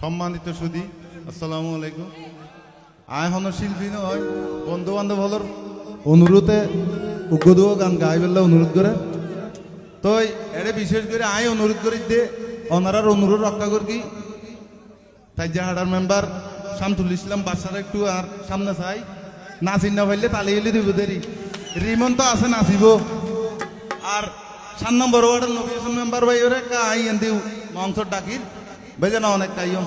সম্মানিত সুদী আসসালামু আলাইকুম। আয় হন শিল্পী নয় বন্ধু বান্ধব হলর অনুরোধে উগ্রদুও গান গাই বললে অনুরোধ করে। তো এরে বিশেষ করে আয় অনুরোধ করি দে অনারার অনুরোধ রক্ষা করি কি তাই জাহাডার মেম্বার শামতুল ইসলাম বাসার একটু আর সামনে চাই। নাচিন না পাইলে তালি এলে দিব দেরি। রিমন তো আছে, নাচিব। আর সাত নম্বর ওয়ার্ডের নবীন মেম্বার ভাই ওরে কাই এন্দি মাংস ডাকির। বেজে না অনেক কাইম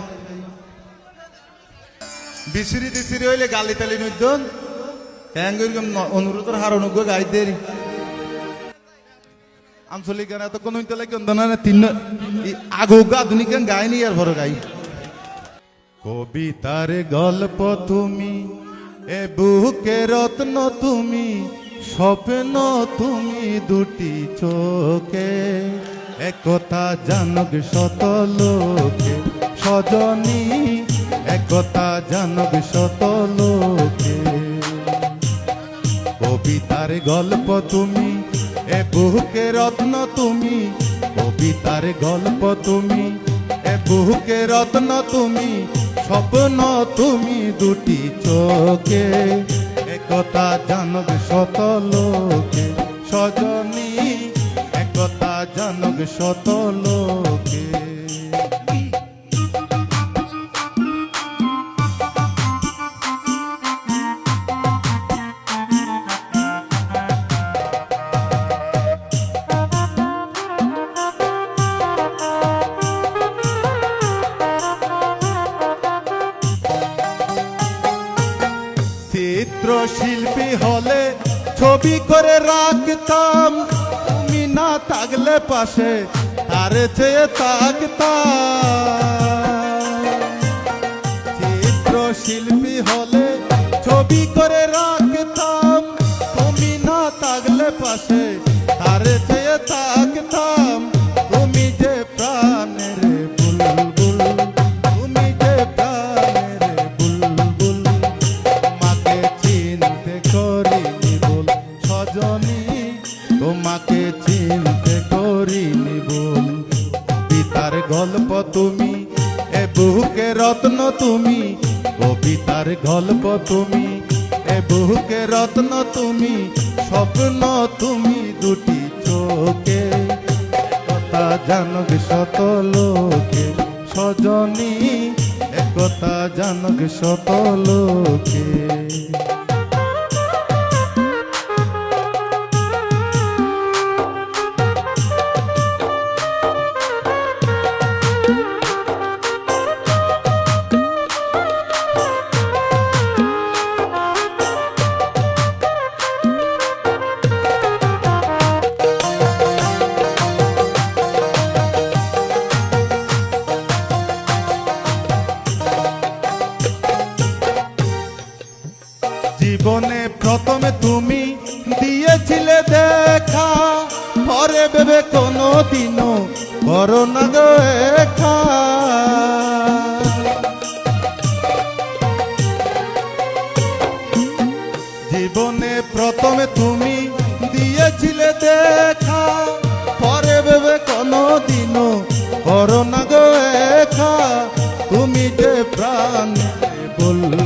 বিসিরি টিসিরি হইলে গালি তালি নইদন ট্যাঙ্গের অনুরোধের হার অনুগ্রহ গাই দেরি। আঞ্চলিক গান এত কোন ইন্তলে কেন না তিন আগো আধুনিক গান গায়নি আর ভর গাই। কবিতার গল্প তুমি, এ বুকে রত্ন তুমি, স্বপ্ন তুমি দুটি চোখে। একথা জানক শত লোকে, সজনী একথা জানক শত লোকে। কবিতার গল্প তুমি, এ বুকে রত্ন তুমি, কবিতার গল্প তুমি, এ বুকে রত্ন তুমি, স্বপ্ন তুমি দুটি চোখে। একতা জানক শত লোকে, সজনী একতা জানক শত লোকে। চিত্রশিল্পী হলে ছবি করে রাখতাম। তুমি না থাকলে পাশে আরে চেয়ে চিত্র শিল্পী হলে ছবি করে কবিতার গল্প তুমি, এ বুকে রত্ন তুমি। কবিতার গল্প তুমি, এ বুকে রত্ন তুমি। স্বপ্ন তুমি দুটি চোখে কথা জানক শত লোকে, সজনী একতা জানক শত লোকে। জীবনে প্রথমে তুমি দিয়েছিলে দেখা পরে ভেবে কোনো দিনও করো না গো। জীবনে প্রথমে তুমি দিয়েছিলে দেখা পরে ভেবে কোনো দিনও করো না গো। তুমি যে প্রাণ বুলবুল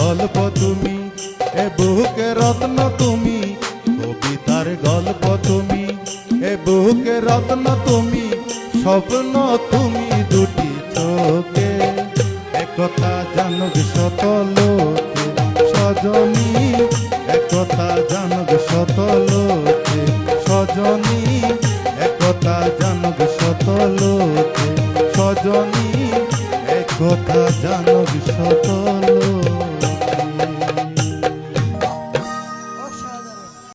গল্প তুমি, এ বুকে রত্ন তুমি, কবিতার গল্প তুমি, এ বুকে রত্ন তুমি, স্বপ্ন তুমি দুটি চোখে। একথা শত লোকে, সজনী একথা শত লোকে, সজনী একথা শত লোকে, সজনী একথা শত লোকে।